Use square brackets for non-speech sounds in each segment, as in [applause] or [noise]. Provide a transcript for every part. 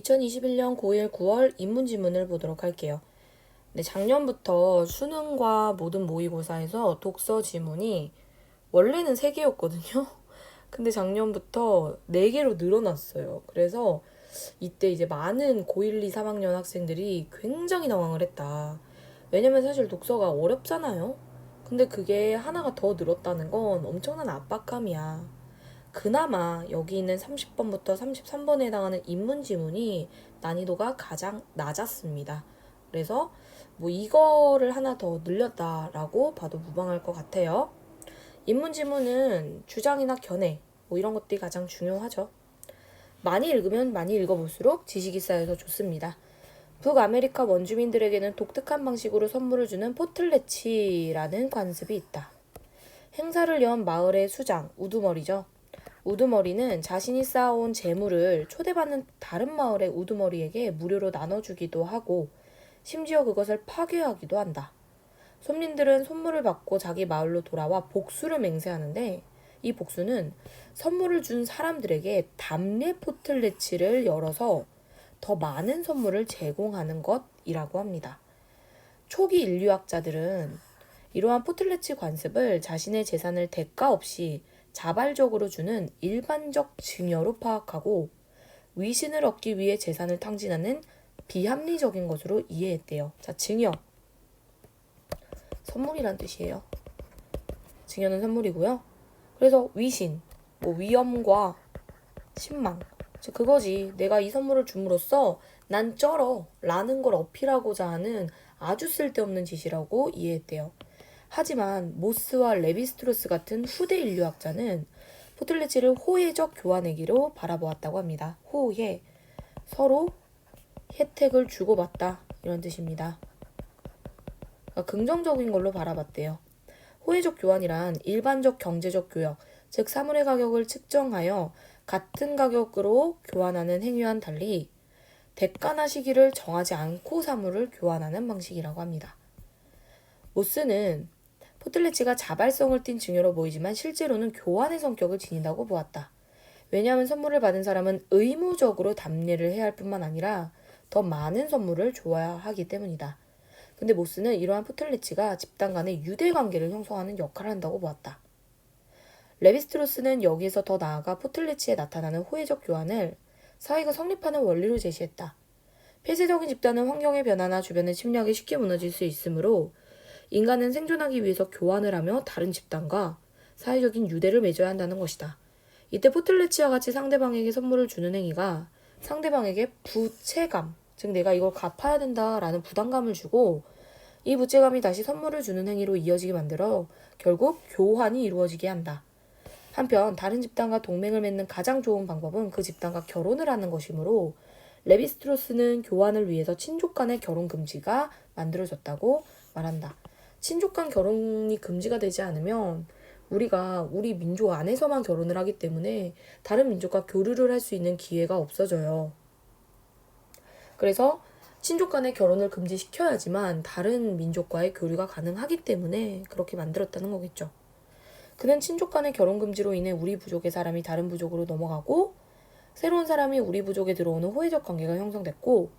2021년 고1 9월 인문지문을 보도록 할게요. 네, 작년부터 수능과 모든 모의고사에서 독서 지문이 원래는 3개였거든요. [laughs] 근데 작년부터 4개로 늘어났어요. 그래서 이때 이제 많은 고1, 2, 3학년 학생들이 굉장히 당황을 했다. 왜냐면 사실 독서가 어렵잖아요. 근데 그게 하나가 더 늘었다는 건 엄청난 압박감이야. 그나마 여기 있는 30번부터 33번에 해당하는 인문 지문이 난이도가 가장 낮았습니다. 그래서 뭐 이거를 하나 더 늘렸다라고 봐도 무방할 것 같아요. 인문 지문은 주장이나 견해 뭐 이런 것들이 가장 중요하죠. 많이 읽으면 많이 읽어볼수록 지식이 쌓여서 좋습니다. 북아메리카 원주민들에게는 독특한 방식으로 선물을 주는 포틀레치라는 관습이 있다. 행사를 연 마을의 수장, 우두머리죠. 우두머리는 자신이 쌓아온 재물을 초대받는 다른 마을의 우두머리에게 무료로 나눠주기도 하고 심지어 그것을 파괴하기도 한다. 손님들은 선물을 받고 자기 마을로 돌아와 복수를 맹세하는데 이 복수는 선물을 준 사람들에게 담례 포틀레치를 열어서 더 많은 선물을 제공하는 것이라고 합니다. 초기 인류학자들은 이러한 포틀레치 관습을 자신의 재산을 대가 없이 자발적으로 주는 일반적 증여로 파악하고 위신을 얻기 위해 재산을 탕진하는 비합리적인 것으로 이해했대요. 자, 증여. 선물이란 뜻이에요. 증여는 선물이고요. 그래서 위신, 뭐 위험과 신망. 즉 그거지. 내가 이 선물을 줌으로써 난 쩔어 라는 걸 어필하고자 하는 아주 쓸데없는 짓이라고 이해했대요. 하지만 모스와 레비스트로스 같은 후대 인류학자는 포틀레치를 호혜적 교환의기로 바라보았다고 합니다. 호혜, 서로 혜택을 주고받다 이런 뜻입니다. 그러니까 긍정적인 걸로 바라봤대요. 호혜적 교환이란 일반적 경제적 교역, 즉 사물의 가격을 측정하여 같은 가격으로 교환하는 행위와는 달리 대가나 시기를 정하지 않고 사물을 교환하는 방식이라고 합니다. 모스는 포틀레치가 자발성을 띤 증여로 보이지만 실제로는 교환의 성격을 지닌다고 보았다. 왜냐하면 선물을 받은 사람은 의무적으로 답례를 해야 할 뿐만 아니라 더 많은 선물을 줘야 하기 때문이다. 근데 모스는 이러한 포틀레치가 집단 간의 유대 관계를 형성하는 역할을 한다고 보았다. 레비스트로스는 여기에서 더 나아가 포틀레치에 나타나는 호혜적 교환을 사회가 성립하는 원리로 제시했다. 폐쇄적인 집단은 환경의 변화나 주변의 침략에 쉽게 무너질 수 있으므로 인간은 생존하기 위해서 교환을 하며 다른 집단과 사회적인 유대를 맺어야 한다는 것이다. 이때 포틀레치와 같이 상대방에게 선물을 주는 행위가 상대방에게 부채감, 즉 내가 이걸 갚아야 된다라는 부담감을 주고 이 부채감이 다시 선물을 주는 행위로 이어지게 만들어 결국 교환이 이루어지게 한다. 한편 다른 집단과 동맹을 맺는 가장 좋은 방법은 그 집단과 결혼을 하는 것이므로 레비스트로스는 교환을 위해서 친족 간의 결혼 금지가 만들어졌다고 말한다. 친족 간 결혼이 금지가 되지 않으면 우리가 우리 민족 안에서만 결혼을 하기 때문에 다른 민족과 교류를 할 수 있는 기회가 없어져요. 그래서 친족 간의 결혼을 금지시켜야지만 다른 민족과의 교류가 가능하기 때문에 그렇게 만들었다는 거겠죠. 그는 친족 간의 결혼 금지로 인해 우리 부족의 사람이 다른 부족으로 넘어가고 새로운 사람이 우리 부족에 들어오는 호혜적 관계가 형성됐고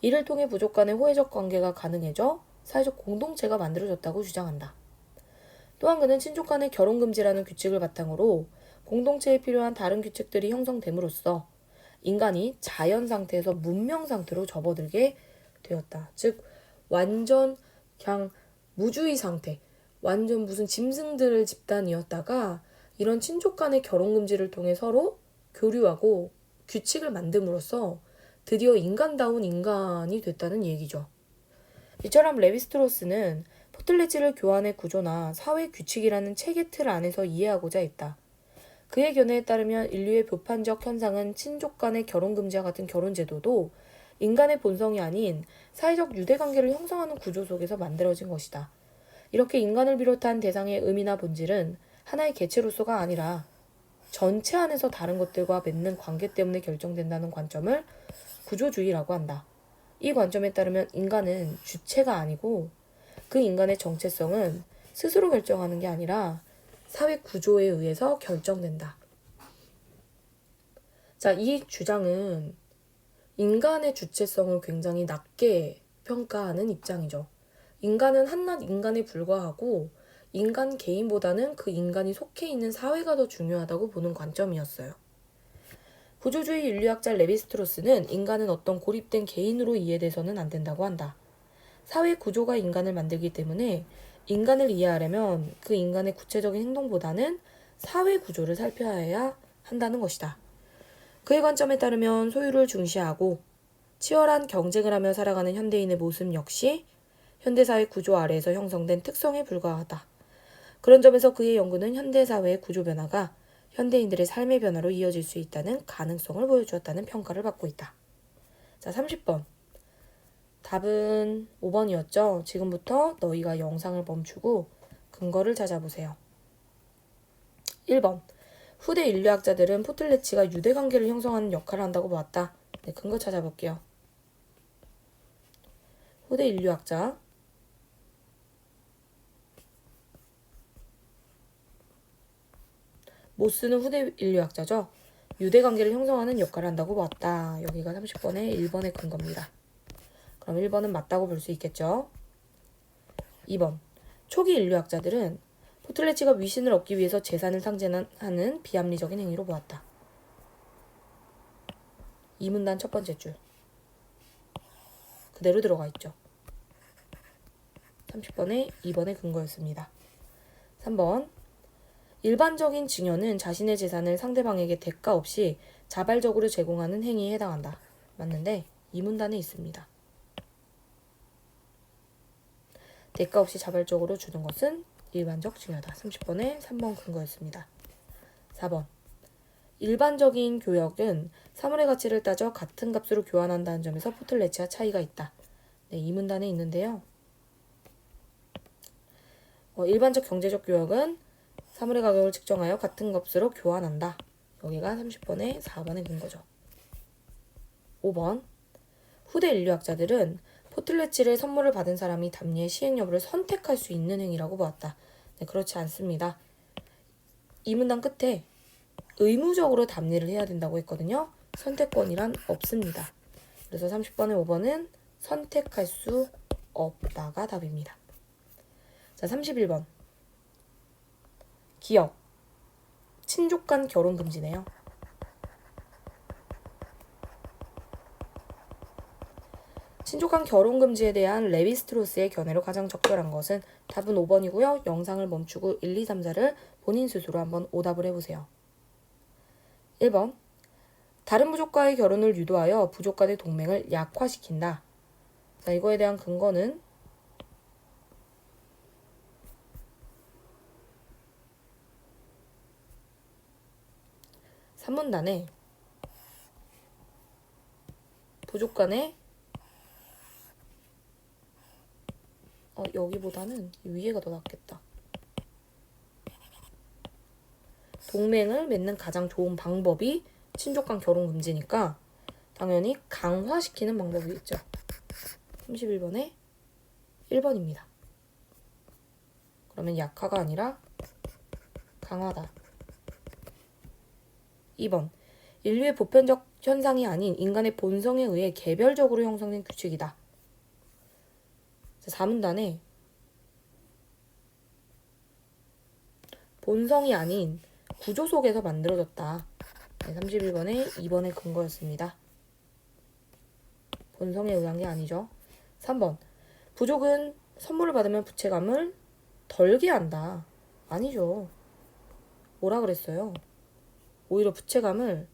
이를 통해 부족 간의 호혜적 관계가 가능해져 사회적 공동체가 만들어졌다고 주장한다. 또한 그는 친족 간의 결혼 금지라는 규칙을 바탕으로 공동체에 필요한 다른 규칙들이 형성됨으로써 인간이 자연 상태에서 문명 상태로 접어들게 되었다. 즉 완전 그냥 무주의 상태, 완전 무슨 짐승들을 집단이었다가 이런 친족 간의 결혼 금지를 통해 서로 교류하고 규칙을 만듦으로써 드디어 인간다운 인간이 됐다는 얘기죠. 이처럼 레비스트로스는 포틀레치를 교환의 구조나 사회 규칙이라는 체계 틀 안에서 이해하고자 했다. 그의 견해에 따르면 인류의 보편적 현상은 친족 간의 결혼 금지와 같은 결혼 제도도 인간의 본성이 아닌 사회적 유대 관계를 형성하는 구조 속에서 만들어진 것이다. 이렇게 인간을 비롯한 대상의 의미나 본질은 하나의 개체로서가 아니라 전체 안에서 다른 것들과 맺는 관계 때문에 결정된다는 관점을 구조주의라고 한다. 이 관점에 따르면 인간은 주체가 아니고 그 인간의 정체성은 스스로 결정하는 게 아니라 사회 구조에 의해서 결정된다. 자, 이 주장은 인간의 주체성을 굉장히 낮게 평가하는 입장이죠. 인간은 한낱 인간에 불과하고 인간 개인보다는 그 인간이 속해 있는 사회가 더 중요하다고 보는 관점이었어요. 구조주의 인류학자 레비스트로스는 인간은 어떤 고립된 개인으로 이해돼서는 안 된다고 한다. 사회 구조가 인간을 만들기 때문에 인간을 이해하려면 그 인간의 구체적인 행동보다는 사회 구조를 살펴야 한다는 것이다. 그의 관점에 따르면 소유를 중시하고 치열한 경쟁을 하며 살아가는 현대인의 모습 역시 현대사회 구조 아래에서 형성된 특성에 불과하다. 그런 점에서 그의 연구는 현대사회의 구조 변화가 현대인들의 삶의 변화로 이어질 수 있다는 가능성을 보여주었다는 평가를 받고 있다. 자, 30번. 답은 5번이었죠. 지금부터 너희가 영상을 멈추고 근거를 찾아보세요. 1번. 후대 인류학자들은 포틀레치가 유대 관계를 형성하는 역할을 한다고 보았다. 네, 근거 찾아볼게요. 후대 인류학자 모스는 후대 인류학자죠. 유대 관계를 형성하는 역할을 한다고 보았다. 여기가 30번에 1번의 근거입니다. 그럼 1번은 맞다고 볼 수 있겠죠. 2번. 초기 인류학자들은 포틀레치가 위신을 얻기 위해서 재산을 상징하는 비합리적인 행위로 보았다. 이 문단 첫 번째 줄. 그대로 들어가 있죠. 30번에 2번의 근거였습니다. 3번. 일반적인 증여는 자신의 재산을 상대방에게 대가 없이 자발적으로 제공하는 행위에 해당한다. 맞는데 이 문단에 있습니다. 대가 없이 자발적으로 주는 것은 일반적 증여다. 30번에 3번 근거였습니다. 4번. 일반적인 교역은 사물의 가치를 따져 같은 값으로 교환한다는 점에서 포틀레치와 차이가 있다. 네, 이 문단에 있는데요. 어, 일반적 경제적 교역은 사물의 가격을 측정하여 같은 값으로 교환한다. 여기가 30번에 4번에 근거죠. 5번. 후대 인류학자들은 포틀레치를 선물을 받은 사람이 답례의 시행 여부를 선택할 수 있는 행위라고 보았다. 네, 그렇지 않습니다. 이 문단 끝에 의무적으로 답례를 해야 된다고 했거든요. 선택권이란 없습니다. 그래서 30번에 5번은 선택할 수 없다가 답입니다. 자, 31번. 기억. 친족 간 결혼 금지네요. 친족 간 결혼 금지에 대한 레비스트로스의 견해로 가장 적절한 것은 답은 5번이고요. 영상을 멈추고 1, 2, 3, 4를 본인 스스로 한번 오답을 해보세요. 1번. 다른 부족과의 결혼을 유도하여 부족 간의 동맹을 약화시킨다. 자, 이거에 대한 근거는 3문단에 부족 간의 어, 여기보다는 위에가 더 낫겠다. 동맹을 맺는 가장 좋은 방법이 친족 간 결혼 금지니까 당연히 강화시키는 방법이겠죠. 31번에 1번입니다. 그러면 약화가 아니라 강화다. 2번. 인류의 보편적 현상이 아닌 인간의 본성에 의해 개별적으로 형성된 규칙이다. 4문단에 본성이 아닌 구조 속에서 만들어졌다. 네, 31번에 2번의 근거였습니다. 본성에 의한 게 아니죠. 3번. 부족은 선물을 받으면 부채감을 덜게 한다. 아니죠. 뭐라 그랬어요? 오히려 부채감을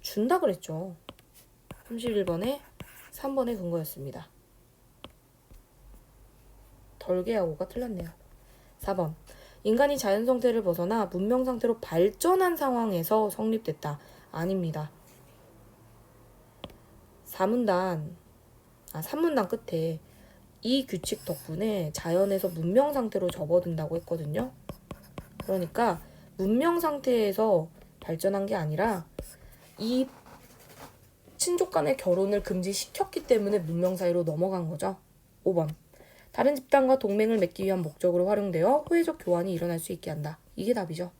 준다 그랬죠. 31번에 3번의 근거였습니다. 덜게하고가 틀렸네요. 4번. 인간이 자연 상태를 벗어나 문명 상태로 발전한 상황에서 성립됐다. 아닙니다. 4문단, 아, 3문단 끝에 이 규칙 덕분에 자연에서 문명 상태로 접어든다고 했거든요. 그러니까 문명 상태에서 발전한 게 아니라 이 친족 간의 결혼을 금지시켰기 때문에 문명 사이로 넘어간 거죠. 5번. 다른 집단과 동맹을 맺기 위한 목적으로 활용되어 호혜적 교환이 일어날 수 있게 한다. 이게 답이죠.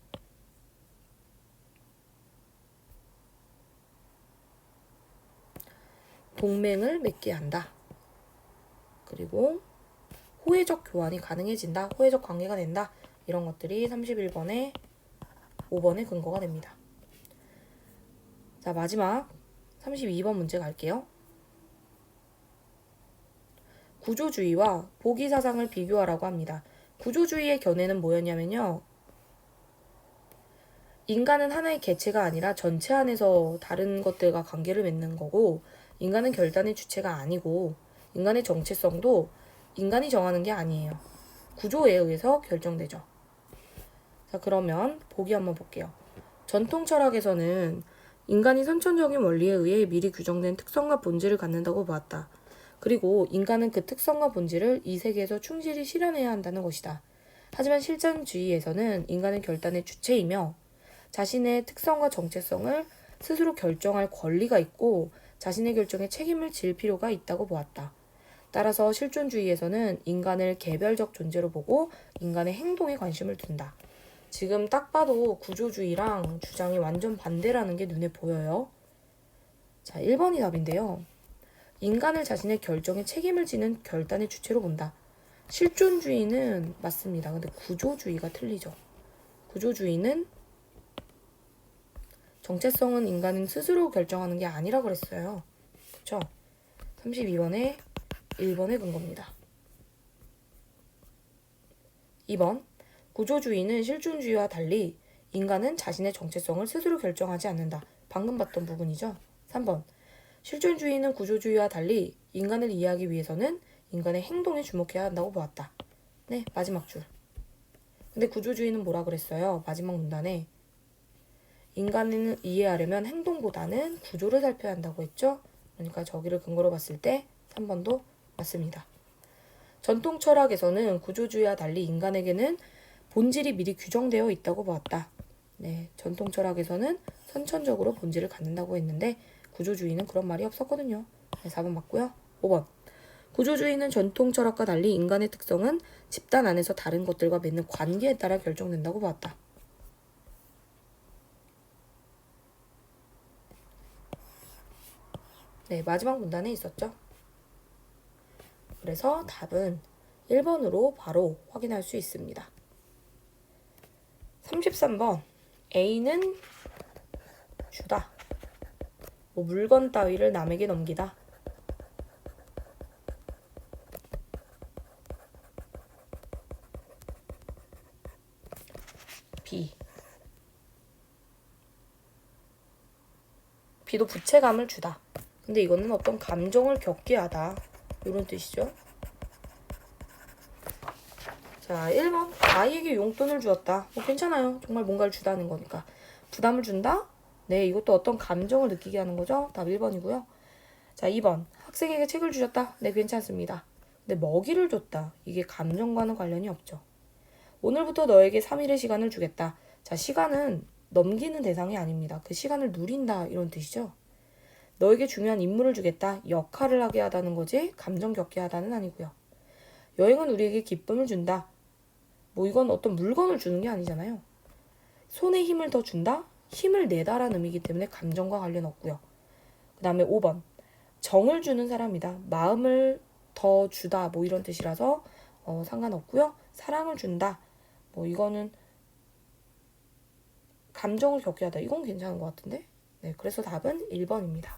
동맹을 맺게 한다. 그리고 호혜적 교환이 가능해진다. 호혜적 관계가 된다. 이런 것들이 31번에 5번의 근거가 됩니다. 자, 마지막 32번 문제 갈게요. 구조주의와 보기사상을 비교하라고 합니다. 구조주의의 견해는 뭐였냐면요. 인간은 하나의 개체가 아니라 전체 안에서 다른 것들과 관계를 맺는 거고, 인간은 결단의 주체가 아니고, 인간의 정체성도 인간이 정하는 게 아니에요. 구조에 의해서 결정되죠. 자, 그러면 보기 한번 볼게요. 전통 철학에서는 인간이 선천적인 원리에 의해 미리 규정된 특성과 본질을 갖는다고 보았다. 그리고 인간은 그 특성과 본질을 이 세계에서 충실히 실현해야 한다는 것이다. 하지만 실전주의에서는 인간은 결단의 주체이며 자신의 특성과 정체성을 스스로 결정할 권리가 있고 자신의 결정에 책임을 질 필요가 있다고 보았다. 따라서 실존주의에서는 인간을 개별적 존재로 보고 인간의 행동에 관심을 둔다. 지금 딱 봐도 구조주의랑 주장이 완전 반대라는 게 눈에 보여요. 자, 1번이 답인데요. 인간을 자신의 결정에 책임을 지는 결단의 주체로 본다. 실존주의는 맞습니다. 근데 구조주의가 틀리죠. 구조주의는 정체성은 인간은 스스로 결정하는 게 아니라 그랬어요. 그쵸? 32번에 1번의 근거입니다. 2번. 구조주의는 실존주의와 달리 인간은 자신의 정체성을 스스로 결정하지 않는다. 방금 봤던 부분이죠. 3번. 실존주의는 구조주의와 달리 인간을 이해하기 위해서는 인간의 행동에 주목해야 한다고 보았다. 네, 마지막 줄. 근데 구조주의는 뭐라 그랬어요? 마지막 문단에 인간을 이해하려면 행동보다는 구조를 살펴야 한다고 했죠? 그러니까 저기를 근거로 봤을 때 3번도 맞습니다. 전통 철학에서는 구조주의와 달리 인간에게는 본질이 미리 규정되어 있다고 보았다. 네, 전통 철학에서는 선천적으로 본질을 갖는다고 했는데 구조주의는 그런 말이 없었거든요. 네, 4번 맞고요. 5번. 구조주의는 전통 철학과 달리 인간의 특성은 집단 안에서 다른 것들과 맺는 관계에 따라 결정된다고 보았다. 네, 마지막 문단에 있었죠. 그래서 답은 1번으로 바로 확인할 수 있습니다. 33번 A는 주다. 뭐 물건 따위를 남에게 넘기다. B B도 부채감을 주다. 근데 이거는 어떤 감정을 겪게 하다. 이런 뜻이죠. 자, 1번. 아이에게 용돈을 주었다. 뭐 괜찮아요. 정말 뭔가를 주다는 거니까. 부담을 준다? 네, 이것도 어떤 감정을 느끼게 하는 거죠. 답 1번이고요. 자, 2번. 학생에게 책을 주셨다. 네, 괜찮습니다. 근데 먹이를 줬다. 이게 감정과는 관련이 없죠. 오늘부터 너에게 3일의 시간을 주겠다. 자, 시간은 넘기는 대상이 아닙니다. 그 시간을 누린다. 이런 뜻이죠. 너에게 중요한 임무를 주겠다. 역할을 하게 하다는 거지 감정 겪게 하다는 아니고요. 여행은 우리에게 기쁨을 준다. 뭐 이건 어떤 물건을 주는 게 아니잖아요. 손에 힘을 더 준다? 힘을 내다라는 의미이기 때문에 감정과 관련 없고요. 그 다음에 5번. 정을 주는 사람이다. 마음을 더 주다. 뭐 이런 뜻이라서 어, 상관없고요. 사랑을 준다. 뭐 이거는 감정을 겪게 하다. 이건 괜찮은 것 같은데. 네, 그래서 답은 1번입니다.